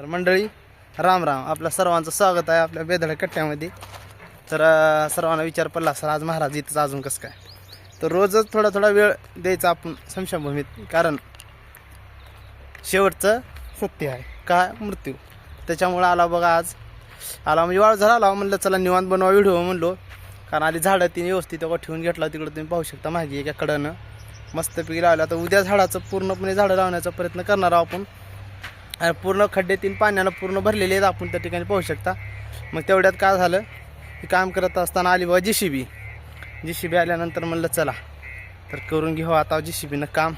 तर मंडळी राम राम. आपल्या सर्वांचं स्वागत आहे आपल्या बेदळ कट्ट्यामध्ये. तर सर्वांना विचार पडला सर आज महाराज इथंच अजून कसं काय? तर रोजच थोडा थोडा वेळ द्यायचा आपण समशाभूमीत कारण शेवटचं सत्य आहे. का? मृत्यू. त्याच्यामुळं आला बघा आज. आला म्हणजे वाळ झाला आला म्हणलं चला निवांत बनवा व्हिडिओ म्हणलो. कारण आधी झाडं तिने व्यवस्थित तेव्हा ठेवून घेतला तिकडं तुम्ही पाहू शकता माहिती एका कडनं. मस्तपैकी लावला. तर उद्या झाडाचं पूर्णपणे झाडं लावण्याचा प्रयत्न करणार आहोत आपण. पूर्ण खड्डे तीन पाण्यानं पूर्ण भरलेले आहेत. आपण त्या ठिकाणी पाहू शकता. मग तेवढ्यात काय झालं? की काम करत असताना आली बाबा जी सी बी जी सी बी आल्यानंतर म्हणलं चला तर करून घेऊ आता जी सी बीनं काम.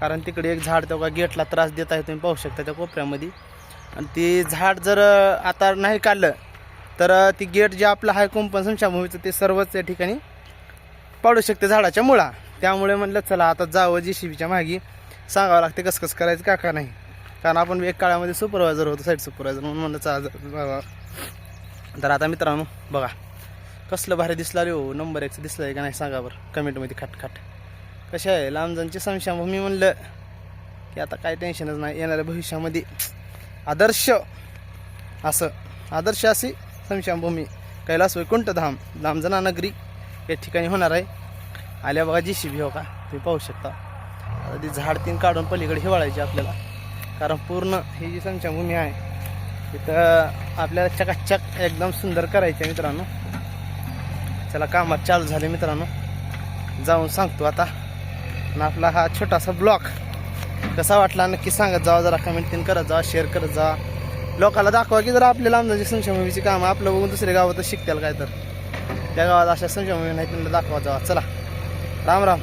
कारण तिकडे एक झाड तेव्हा गेटला त्रास देत आहे तुम्ही पाहू शकता त्या कोपऱ्यामध्ये. आणि ते झाड जर आता नाही काढलं तर ती गेट जे आपलं आहे कुंपण संशाभूमीचं ते सर्वच त्या ठिकाणी पाडू शकते झाडाच्या मुळा. त्यामुळे म्हणलं चला आता जावं जी सी बीच्या मागे. सांगावं लागते कसं कसं करायचं का का नाही. कारण आपण एक काळामध्ये सुपरवायझर होतो साईड सुपरवायझर म्हणून म्हणलं चला बघा. तर आता मित्रांनो बघा कसलं भारी दिसला रे हो नंबर एकचं दिसलं आहे का नाही सांगा बरं कमेंटमध्ये खाट खाट कशा आहे? लांबजांची मी म्हणलं की आता काय टेन्शनच नाही येणाऱ्या भविष्यामध्ये आदर्श असं आदर्श अशी संशयभूमी कैलास वैकुंठधाम लांबजना नगरी या ठिकाणी होणार आहे. आल्या बघा जी शिबी हो का? तुम्ही पाहू शकता. आता ती झाड तीन काढून पलीकडे हिवाळायची आपल्याला. कारण पूर्ण ही जी संचभूमी आहे तिथं आपल्याला चकाचक एकदम सुंदर करायची आहे मित्रांनो. चला कामात चालू झाले मित्रांनो. जाऊन सांगतो आता. आणि आपला हा छोटासा ब्लॉक कसा वाटला नक्की सांगत जावा जरा कमेंट तीन करत जा शेअर करत जा लोकांना दाखवा की जरा आपल्याला आमदारची संशयभूमीची कामं. आपलं बघून दुसऱ्या गावातच शिकतील काय तर. त्या गावात अशा संशयभूमी नाही त्यांना दाखवा जावा. चला. राम राम.